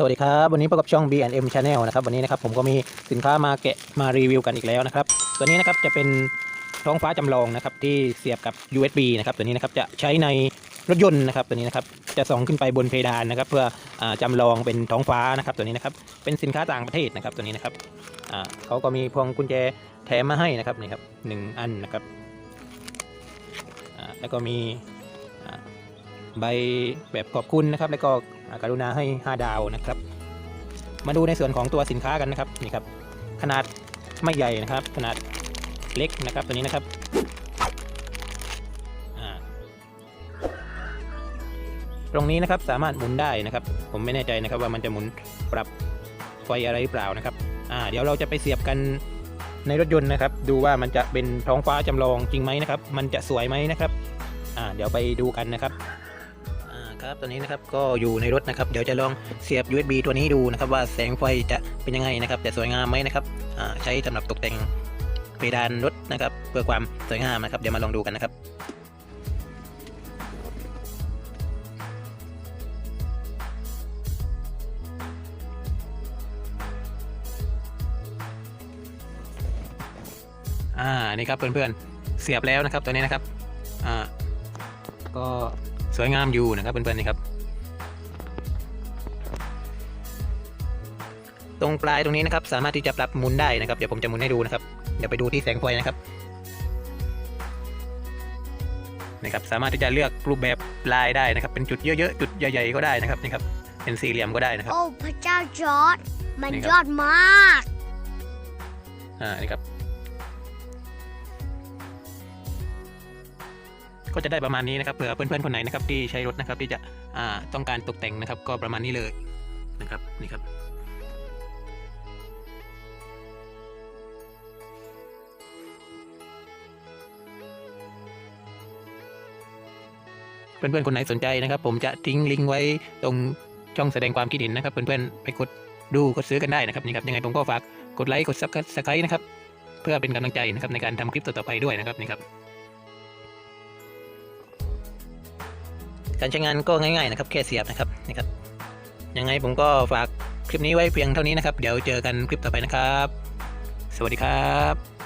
สวัสดีครับ วันนี้พบกับช่อง B&M Channel นะครับ วันนี้นะครับผมก็มีสินค้ามาแกะมารีวิวกันอีกแล้วนะครับ ตัวนี้นะครับจะเป็นท้องฟ้าจำลองนะครับที่เสียบกับ USB นะครับตัวนี้นะครับจะใช้ในรถยนต์นะครับตัวนี้นะครับจะส่องขึ้นไปบนเพดานนะครับ เพื่ออาจำลองเป็นท้องฟ้านะครับตัวนี้นะครับเป็นสินค้าต่างประเทศนะครับตัวนี้นะครับเขาก็มีพวงกุญแจแถมมาให้นะครับนี่ครับหนึ่งอันนะครับแล้วก็มี ใบแบบขอบคุณนะครับ แล้วก็กรุณาให้ 5 ดาวนะครับ มาดูในส่วนของตัวสินค้ากันนะครับนี่ครับ ขนาดไม่ใหญ่นะครับ ขนาดเล็กนะครับตัวนี้นะครับตรงนี้นะครับสามารถหมุนได้นะครับ ผมไม่แน่ใจนะครับว่ามันจะหมุนปรับไฟอะไรหรือเปล่านะครับอ่าเดี๋ยวเราจะไปเสียบกันในรถยนต์นะครับ ดูว่ามันจะเป็นท้องฟ้าจำลองจริงไหมนะครับ มันจะสวยไหมนะครับอ่าเดี๋ยวไปดูกันนะครับ ครับตอนนี้นะครับก็อยู่ในรถนะครับ เดี๋ยวจะลองเสียบ USB ตัวนี้ดูนะครับ ว่าแสงไฟจะเป็นยังไงนะครับจะสวยงามไหมนะครับใช้สำหรับตกแต่งเพดานรถนะครับ เพื่อความสวยงามนะครับ เดี๋ยวมาลองดูกันนะครับอ่านี่ครับเพื่อนๆเสียบแล้วนะครับตัวนี้นะครับอ่าก็ สวยงามอยู่นะครับเพื่อนๆนี่ครับ ตรงปลายตรงนี้นะครับ สามารถที่จะปรับหมุนได้นะครับ เดี๋ยวผมจะหมุนให้ดูนะครับ เดี๋ยวไปดูที่แสงไฟนะครับนะครับ สามารถที่จะเลือกรูปแบบลายได้นะครับ เป็นจุดเยอะๆ จุดใหญ่ ๆ ก็ได้นะครับนี่ครับ เป็นสี่เหลี่ยมก็ได้นะครับ โอ้พระเจ้าจอร์ดมันนี่ครับยอดมาก อ่า นี่ครับ ก็จะได้ประมาณนี้นะครับเผื่อเพื่อนๆคนไหนนะครับที่ใช้รถนะครับที่จะอ่าต้องการตกแต่งนะครับ ก็ประมาณนี้เลยนะครับนี่ครับเพื่อนๆคนไหนสนใจนะครับ ผมจะทิ้งลิงก์ไว้ตรงช่องแสดงความคิดเห็นนะครับ เพื่อนๆไปกดดูกดซื้อกันได้นะครับนี่ครับยังไงผมก็ฝากกดไลค์กดซับสไครต์นะครับ เพื่อเป็นกำลังใจนะครับในการทำคลิปต่อๆไปด้วยนะครับนี่ครับ การใช้งานก็ง่ายๆนะครับแค่เสียบนะครับนี่ครับยังไงผมก็ฝากคลิปนี้ไว้เพียงเท่านี้นะครับ เดี๋ยวเจอกันคลิปต่อไปนะครับ สวัสดีครับ